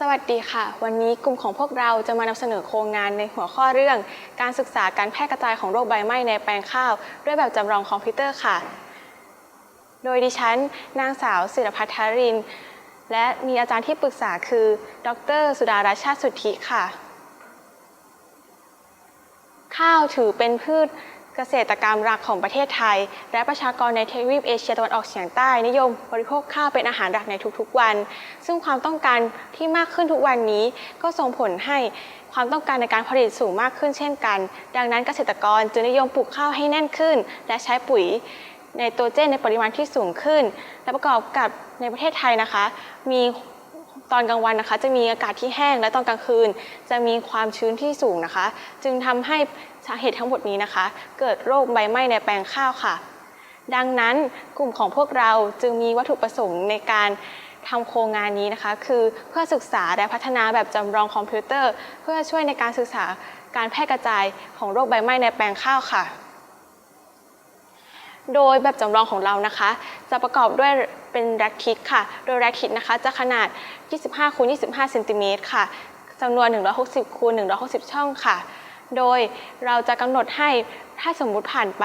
สวัสดีค่ะ วันนี้กลุ่มของพวกเราจะมานำเสนอโครงงานในหัวข้อเรื่อง การศึกษาการแพร่กระจายของโรคใบไหม้ในแปลงข้าว ด้วยแบบจำลองคอมพิวเตอร์ค่ะ โดยดิฉัน นางสาวศิรพัฒนริน และมีอาจารย์ที่ปรึกษาคือ ดร สุดารัชชาติสุทธิค่ะ ข้าวถือเป็นพืช เกษตรกรรมหลักของประเทศไทย และประชากรในทวีปเอเชียตะวันออกเฉียงใต้นิยมบริโภคข้าวเป็นอาหารหลักในทุกๆวัน ซึ่งความต้องการที่มากขึ้นทุกวันนี้ ก็ส่งผลให้ความต้องการในการผลิตสูงมากขึ้นเช่นกัน ดังนั้นเกษตรกรจึงนิยมปลูกข้าวให้แน่นขึ้น และใช้ปุ๋ยในโตรเจนในปริมาณที่สูงขึ้น และประกอบกับในประเทศไทยนะคะ มี ตอนกลางวันนะคะ จะมีอากาศที่แห้งและตอนกลางคืน จะมีความชื้นที่สูงนะคะ จึงทำให้สาเหตุทั้งหมดนี้นะคะ เกิดโรคใบไหม้ในแปลงข้าวค่ะ ดังนั้นกลุ่มของพวกเราจึงมีวัตถุประสงค์ในการทำโครงงานนี้นะคะ คือเพื่อศึกษาและพัฒนาแบบจำลองคอมพิวเตอร์ เพื่อช่วยในการศึกษาการแพร่กระจายของโรคใบไหม้ในแปลงข้าวค่ะ โดยแบบจำลองของเรานะคะ จะประกอบด้วย เป็นแร็กคิดค่ะ โดยแร็กคิดนะคะจะขนาด 25คูณ25เซนติเมตรค่ะจำนวน 160คูณ160 ช่องค่ะ โดยเราจะกำหนดให้ถ้าสมมุติผ่านไป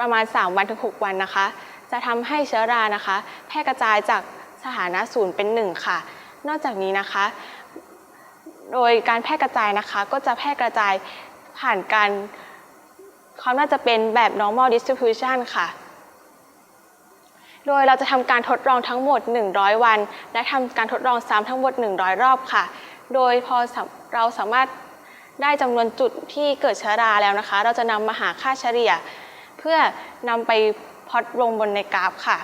ประมาณ 3 วันถึง 6 วันนะคะ จะทำให้เชื้อรานะคะ แพร่กระจายจากสถานะศูนย์เป็น 1 ค่ะ นอกจากนี้นะคะ โดยการแพร่กระจายนะคะ ก็จะแพร่กระจายผ่านการความน่าจะเป็นแบบ normal distribution ค่ะ โดยเราจะทำการทดลองทั้งหมด 100 วัน และทำการทดลองซ้ำทั้งหมด 100 รอบค่ะ โดยพอเราสามารถได้จำนวนจุดที่เกิดเชื้อราแล้วนะคะ เราจะนำมาหาค่าเฉลี่ย เพื่อนำไปพอตลงบนในกราฟค่ะ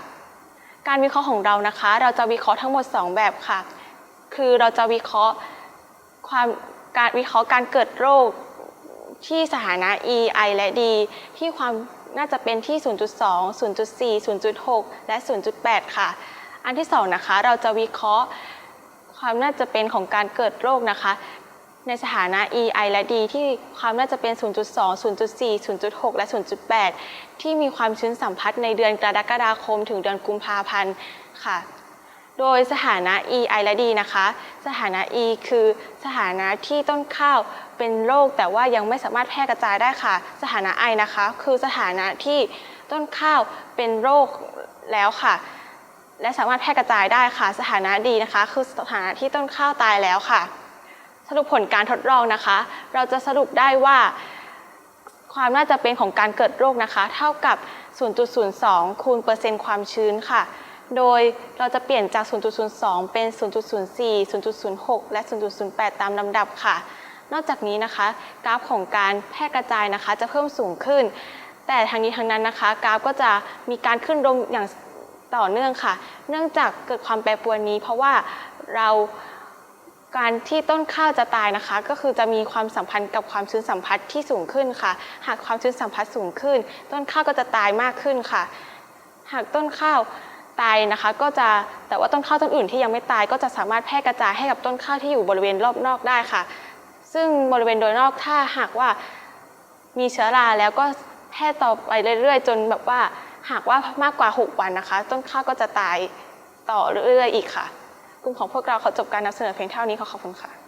การวิเคราะห์ของเรานะคะ เราจะวิเคราะห์ทั้งหมด 2 แบบค่ะ คือเราจะวิเคราะห์ความการวิเคราะห์การเกิดโรค ที่สถานะ E I และ D ที่ความน่าจะเป็นที่ 0.2 0.4 0.6 และ 0.8 ค่ะ อันที่ 2 นะคะ เราจะวิเคราะห์ความน่าจะเป็นของการเกิดโรคนะคะ ในสถานะ E I และ D ที่ความน่าจะเป็น 0.2 0.4 0.6 และ 0.8 ที่มีความชื้นสัมพัทธ์ในเดือนกรกฎาคมถึงเดือนกุมภาพันธ์ค่ะ โดยสถานะ E I และ D นะคะ สถานะ E คือสถานะที่ต้นข้าวเป็นโรคแต่ว่ายังไม่สามารถแพร่กระจายได้ค่ะ สถานะ I นะคะ คือสถานะที่ต้นข้าวเป็นโรคแล้วค่ะ และสามารถแพร่กระจายได้ค่ะ สถานะ D นะคะ คือสถานะที่ต้นข้าวตายแล้วค่ะ สรุปผลการทดลองนะคะ เราจะสรุปได้ว่าความน่าจะเป็นของการเกิดโรคนะคะ เท่ากับ 0.02 คูณเปอร์เซ็นต์ความชื้นค่ะ โดยเราจะเปลี่ยนจาก 0.02 เป็น 0.04 0.06 และ 0.08 ตามลำดับค่ะ นอกจากนี้นะคะ กราฟของการแพร่กระจายนะคะ จะเพิ่มสูงขึ้น แต่ทางนี้ทางนั้นนะคะ กราฟก็จะมีการขึ้นลงอย่างต่อเนื่องค่ะ เนื่องจากเกิดความแปรปรวนนี้ เพราะว่าเราการที่ต้นข้าวจะตายนะคะ ก็คือจะมีความสัมพันธ์กับความชื้นสัมพัทธ์ที่สูงขึ้นค่ะ หากความชื้นสัมพัทธ์สูงขึ้น ต้นข้าวก็จะตายมากขึ้นค่ะ หากต้นข้าว ตายนะคะ ก็จะแต่ว่าต้นข้าวต้นอื่นที่ยังไม่ตายก็จะสามารถแพร่กระจายให้กับต้นข้าวที่อยู่บริเวณรอบนอกได้ค่ะ ซึ่งบริเวณโดยนอกถ้าหากว่ามีเชื้อราแล้วก็แพร่ต่อไปเรื่อยๆ จนแบบว่าหากว่ามากกว่า 6 วันนะคะ ต้นข้าวก็จะตายต่อเรื่อยๆอีกค่ะ กลุ่มของพวกเราขอจบการนำเสนอเพียงเท่านี้ขอขอบคุณค่ะ